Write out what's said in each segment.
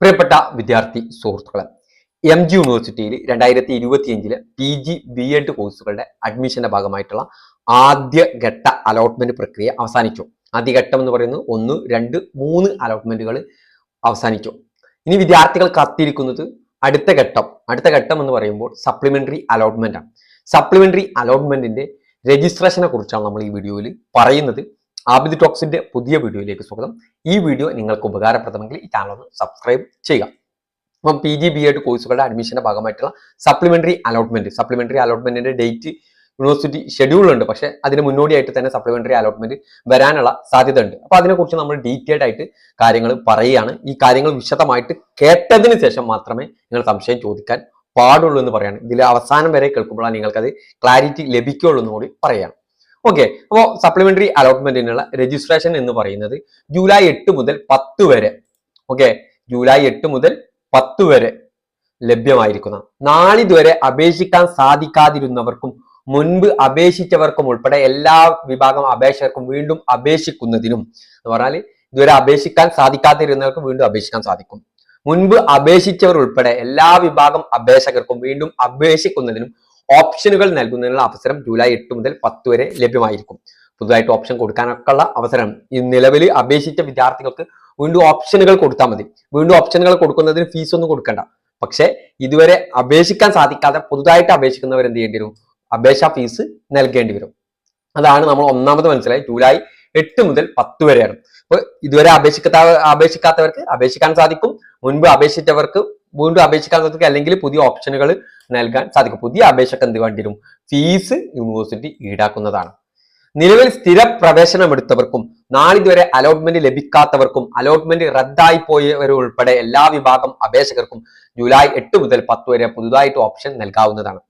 പ്രിയപ്പെട്ട വിദ്യാർത്ഥി സുഹൃത്തുക്കളെ എം ജി യൂണിവേഴ്സിറ്റിയിൽ രണ്ടായിരത്തി ഇരുപത്തിയഞ്ചിലെ പി ജി ബി എഡ് കോഴ്സുകളുടെ അഡ്മിഷന്റെ ഭാഗമായിട്ടുള്ള ആദ്യ ഘട്ട അലോട്ട്മെന്റ് പ്രക്രിയ അവസാനിച്ചു. ആദ്യഘട്ടം എന്ന് പറയുന്നത് ഒന്ന് രണ്ട് മൂന്ന് അലോട്ട്മെന്റുകൾ അവസാനിച്ചു. ഇനി വിദ്യാർത്ഥികൾ കാത്തിരിക്കുന്നത് അടുത്ത ഘട്ടം. അടുത്ത ഘട്ടം എന്ന് പറയുമ്പോൾ സപ്ലിമെന്ററി അലോട്ട്മെന്റ് ആണ് സപ്ലിമെന്ററി അലോട്ട്മെന്റിന്റെ രജിസ്ട്രേഷനെ കുറിച്ചാണ് നമ്മൾ ഈ വീഡിയോയിൽ പറയുന്നത്. ആബിദ് ടോക്സിന്റെ പുതിയ വീഡിയോയിലേക്ക് സ്വാഗതം. ഈ വീഡിയോ നിങ്ങൾക്ക് ഉപകാരപ്രദമെങ്കിൽ ഈ ചാനൽ ഒന്ന് സബ്സ്ക്രൈബ് ചെയ്യുക. അപ്പം പി ജി ബി എഡ് കോഴ്സുകളുടെ അഡ്മിഷന്റെ ഭാഗമായിട്ടുള്ള സപ്ലിമെന്ററി അലോട്ട്മെന്റ് സപ്ലിമെന്ററി അലോട്ട്മെന്റിന്റെ ഡേറ്റ് യൂണിവേഴ്സിറ്റി ഷെഡ്യൂൾ ഉണ്ട്. പക്ഷേ അതിന് മുന്നോടിയായിട്ട് തന്നെ സപ്ലിമെന്ററി അലോട്ട്മെന്റ് വരാനുള്ള സാധ്യത ഉണ്ട് അപ്പൊ അതിനെക്കുറിച്ച് നമ്മൾ ഡീറ്റെയിൽഡ് ആയിട്ട് കാര്യങ്ങൾ പറയുകയാണ്. ഈ കാര്യങ്ങൾ വിശദമായിട്ട് കേട്ടതിന് ശേഷം മാത്രമേ നിങ്ങൾ സംശയം ചോദിക്കാൻ പാടുള്ളൂ എന്ന് പറയാണ് ഇതിൽ അവസാനം വരെ കേൾക്കുമ്പോഴാണ് നിങ്ങൾക്കത് ക്ലാരിറ്റി ലഭിക്കുള്ളൂ എന്ന് കൂടി പറയുകയാണ്. ഓക്കെ അപ്പോൾ സപ്ലിമെന്ററി അലോട്ട്മെന്റിനുള്ള രജിസ്ട്രേഷൻ എന്ന് പറയുന്നത് ജൂലൈ എട്ട് മുതൽ പത്ത് വരെ. ഓക്കെ ജൂലൈ എട്ട് മുതൽ പത്ത് വരെ ലഭ്യമായിരിക്കുന്ന. നാളിതുവരെ അപേക്ഷിക്കാൻ സാധിക്കാതിരുന്നവർക്കും മുൻപ് അപേക്ഷിച്ചവർക്കും ഉൾപ്പെടെ എല്ലാ വിഭാഗം അപേക്ഷകർക്കും വീണ്ടും അപേക്ഷിക്കുന്നതിനും എന്ന് പറഞ്ഞാൽ ഇതുവരെ അപേക്ഷിക്കാൻ സാധിക്കാതിരുന്നവർക്ക് വീണ്ടും അപേക്ഷിക്കാൻ സാധിക്കും. മുൻപ് അപേക്ഷിച്ചവർ ഉൾപ്പെടെ എല്ലാ വിഭാഗം അപേക്ഷകർക്കും വീണ്ടും അപേക്ഷിക്കുന്നതിനും ഓപ്ഷനുകൾ നൽകുന്നതിനുള്ള അവസരം ജൂലൈ എട്ട് മുതൽ പത്ത് വരെ ലഭ്യമായിരിക്കും. പുതുതായിട്ട് ഓപ്ഷൻ കൊടുക്കാനൊക്കെ ഉള്ള അവസരം. ഈ നിലവിൽ അപേക്ഷിച്ച വിദ്യാർത്ഥികൾക്ക് വീണ്ടും ഓപ്ഷനുകൾ കൊടുത്താൽ മതി. വീണ്ടും ഓപ്ഷനുകൾ കൊടുക്കുന്നതിന് ഫീസ് ഒന്നും കൊടുക്കണ്ട. പക്ഷേ ഇതുവരെ അപേക്ഷിക്കാൻ സാധിക്കാതെ പുതുതായിട്ട് അപേക്ഷിക്കുന്നവർ എന്ത് ചെയ്യേണ്ടി വരും? അപേക്ഷാ ഫീസ് നൽകേണ്ടി വരും. അതാണ് നമ്മൾ ഒന്നാമത് മനസ്സിലായി. ജൂലൈ എട്ട് മുതൽ പത്ത് വരെയാണ്. അപ്പൊ ഇതുവരെ അപേക്ഷിക്കാത്ത അപേക്ഷിക്കാത്തവർക്ക് അപേക്ഷിക്കാൻ സാധിക്കും. മുൻപ് അപേക്ഷിച്ചവർക്ക് വീണ്ടും അപേക്ഷിക്കാൻ സാധിക്കും അല്ലെങ്കിൽ പുതിയ ഓപ്ഷനുകൾ നൽകാൻ സാധിക്കും. പുതിയ അപേക്ഷക്ക് എന്ത് വേണ്ടി വരും ഫീസ് യൂണിവേഴ്സിറ്റി ഈടാക്കുന്നതാണ്. നിലവിൽ സ്ഥിര പ്രവേശനം എടുത്തവർക്കും നാളിതുവരെ അലോട്ട്മെന്റ് ലഭിക്കാത്തവർക്കും അലോട്ട്മെന്റ് റദ്ദായി പോയവരുൾപ്പെടെ എല്ലാ വിഭാഗം അപേക്ഷകർക്കും ജൂലൈ എട്ട് മുതൽ പത്ത് വരെ പുതുതായിട്ട് ഓപ്ഷൻ നൽകാവുന്നതാണ്.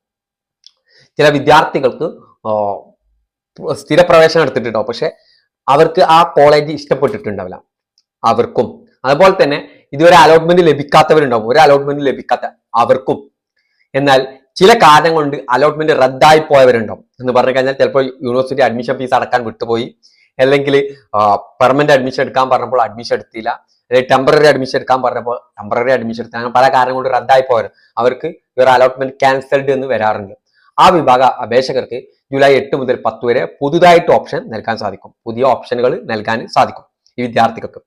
ചില വിദ്യാർത്ഥികൾക്ക് സ്ഥിര പ്രവേശനം എടുത്തിട്ടുണ്ടാവും. പക്ഷെ അവർക്ക് ആ കോളേജ് ഇഷ്ടപ്പെട്ടിട്ടുണ്ടാവില്ല. അവർക്കും. അതുപോലെ തന്നെ ഇതുവരെ അലോട്ട്മെന്റ് ലഭിക്കാത്തവരുണ്ടാവും. ഒരു അലോട്ട്മെന്റ് ലഭിക്കാത്ത അവർക്കും. എന്നാൽ ചില കാരണം കൊണ്ട് അലോട്ട്മെന്റ് റദ്ദായി പോയവരുണ്ടാവും. എന്ന് പറഞ്ഞു കഴിഞ്ഞാൽ ചിലപ്പോൾ യൂണിവേഴ്സിറ്റി അഡ്മിഷൻ ഫീസ് അടക്കാൻ വിട്ടുപോയി. അല്ലെങ്കിൽ പെർമനന്റ് അഡ്മിഷൻ എടുക്കാൻ പറഞ്ഞപ്പോൾ അഡ്മിഷൻ എടുത്തില്ല. അല്ലെങ്കിൽ ടെമ്പററി അഡ്മിഷൻ എടുക്കാൻ പറഞ്ഞപ്പോൾ ടെമ്പററി അഡ്മിഷൻ എടുത്താൽ അങ്ങനെ പല കാരണം കൊണ്ട് റദ്ദായി പോയവർ അവർക്ക് ഇവർ അലോട്ട്മെന്റ് ക്യാൻസൽഡ് എന്ന് വരാറുണ്ട്. ആ വിഭാഗ അപേക്ഷകർക്ക് ജൂലൈ എട്ട് മുതൽ പത്ത് വരെ പുതുതായിട്ട് ഓപ്ഷൻ നൽകാൻ സാധിക്കും. പുതിയ ഓപ്ഷനുകൾ നൽകാൻ സാധിക്കും ഈ വിദ്യാർത്ഥികൾക്ക്.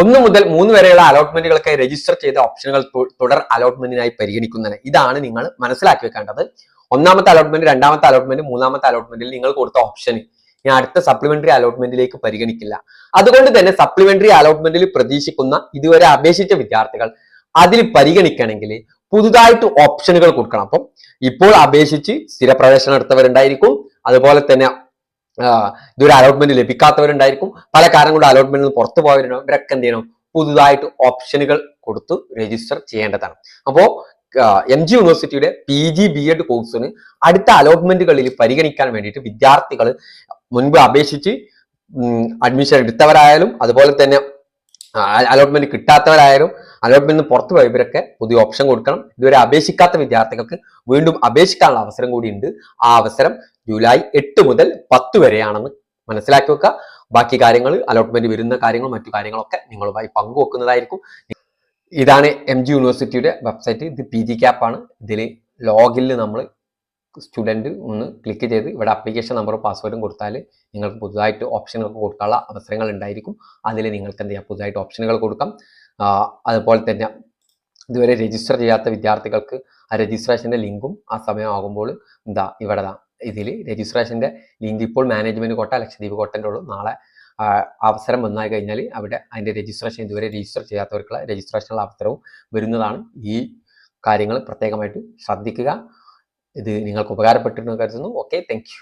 ഒന്ന് മുതൽ മൂന്ന് വരെയുള്ള അലോട്ട്മെന്റുകൾക്കായി രജിസ്റ്റർ ചെയ്ത ഓപ്ഷനുകൾ തുടർ അലോട്ട്മെന്റിനായി പരിഗണിക്കുന്നതിന്. ഇതാണ് നിങ്ങൾ മനസ്സിലാക്കി വെക്കേണ്ടത്. ഒന്നാമത്തെ അലോട്ട്മെന്റ് രണ്ടാമത്തെ അലോട്ട്മെന്റ് മൂന്നാമത്തെ അലോട്ട്മെന്റിൽ നിങ്ങൾ കൊടുത്ത ഓപ്ഷൻ ഞാൻ അടുത്ത സപ്ലിമെന്ററി അലോട്ട്മെന്റിലേക്ക് പരിഗണിക്കില്ല. അതുകൊണ്ട് തന്നെ സപ്ലിമെന്ററി അലോട്ട്മെന്റിൽ പ്രതീക്ഷിക്കുന്ന ഇതുവരെ അപേക്ഷിച്ച വിദ്യാർത്ഥികൾ അതിൽ പരിഗണിക്കണമെങ്കിൽ പുതുതായിട്ട് ഓപ്ഷനുകൾ കൊടുക്കണം. അപ്പം ഇപ്പോൾ അപേക്ഷിച്ച് സ്ഥിരപ്രവേശനം എടുത്തവരുണ്ടായിരിക്കും. അതുപോലെ തന്നെ ആ, ഇതുവരെ അലോട്ട്മെന്റ് ലഭിക്കാത്തവരുണ്ടായിരിക്കും പല കാരണം കൊണ്ട് അലോട്ട്മെന്റ് നിന്ന് പുറത്തു പോയവരുണ്ടാവും. ഇവരൊക്കെ എന്ത് ചെയ്യണം? പുതുതായിട്ട് ഓപ്ഷനുകൾ കൊടുത്ത് രജിസ്റ്റർ ചെയ്യേണ്ടതാണ്. അപ്പോ എം ജി യൂണിവേഴ്സിറ്റിയുടെ പി ജി ബി എഡ് കോഴ്സിന് അടുത്ത അലോട്ട്മെന്റുകളിൽ പരിഗണിക്കാൻ വേണ്ടിയിട്ട് വിദ്യാർത്ഥികൾ മുൻപ് അപേക്ഷിച്ച് അഡ്മിഷൻ എടുത്തവരായാലും അതുപോലെ തന്നെ അലോട്ട്മെന്റ് കിട്ടാത്തവരായാലും അലോട്ട്മെന്റ് പുറത്തു പോയ ഇവരൊക്കെ പുതിയ ഓപ്ഷൻ കൊടുക്കണം. ഇതുവരെ അപേക്ഷിക്കാത്ത വിദ്യാർത്ഥികൾക്ക് വീണ്ടും അപേക്ഷിക്കാനുള്ള അവസരം കൂടിയുണ്ട് ആ അവസരം ജൂലൈ എട്ട് മുതൽ പത്ത് വരെയാണെന്ന് മനസ്സിലാക്കി വെക്കുക. ബാക്കി കാര്യങ്ങൾ അലോട്ട്മെന്റ് വരുന്ന കാര്യങ്ങളും മറ്റു കാര്യങ്ങളൊക്കെ നിങ്ങളുമായി പങ്കുവെക്കുന്നതായിരിക്കും. ഇതാണ് എം ജി യൂണിവേഴ്സിറ്റിയുടെ വെബ്സൈറ്റ് ഇത് പി ജി ക്യാപ്പാണ് ഇതിൽ ലോഗിൽ നമ്മൾ സ്റ്റുഡന്റ് ഒന്ന് ക്ലിക്ക് ചെയ്ത് ഇവിടെ അപ്ലിക്കേഷൻ നമ്പറും പാസ്വേഡും കൊടുത്താൽ നിങ്ങൾക്ക് പുതുതായിട്ട് ഓപ്ഷനുകൾ കൊടുക്കാനുള്ള അവസരങ്ങൾ ഉണ്ടായിരിക്കും. അതിൽ നിങ്ങൾക്ക് എന്ത് ചെയ്യാം? പുതുതായിട്ട് ഓപ്ഷനുകൾ കൊടുക്കാം. അതുപോലെ തന്നെ ഇതുവരെ രജിസ്റ്റർ ചെയ്യാത്ത വിദ്യാർത്ഥികൾക്ക് ആ രജിസ്ട്രേഷന്റെ ലിങ്കും ആ സമയമാകുമ്പോൾ എന്താ ഇവിടെ ഇതിൽ രജിസ്ട്രേഷന്റെ ലിങ്ക് ഇപ്പോൾ മാനേജ്മെന്റ് കോട്ട ലക്ഷദ്വീപ് കോട്ടന്റെ ഉള്ളൂ. നാളെ അവസരം വന്നായി കഴിഞ്ഞാൽ അവിടെ അതിന്റെ രജിസ്ട്രേഷൻ ഇതുവരെ രജിസ്റ്റർ ചെയ്യാത്തവർക്കുള്ള രജിസ്ട്രേഷനുള്ള അവസരവും വരുന്നതാണ്. ഈ കാര്യങ്ങൾ പ്രത്യേകമായിട്ട് ശ്രദ്ധിക്കുക. ഇത് നിങ്ങൾക്ക് ഉപകാരപ്പെട്ടിരുന്നു കരുതുന്നു. Okay thank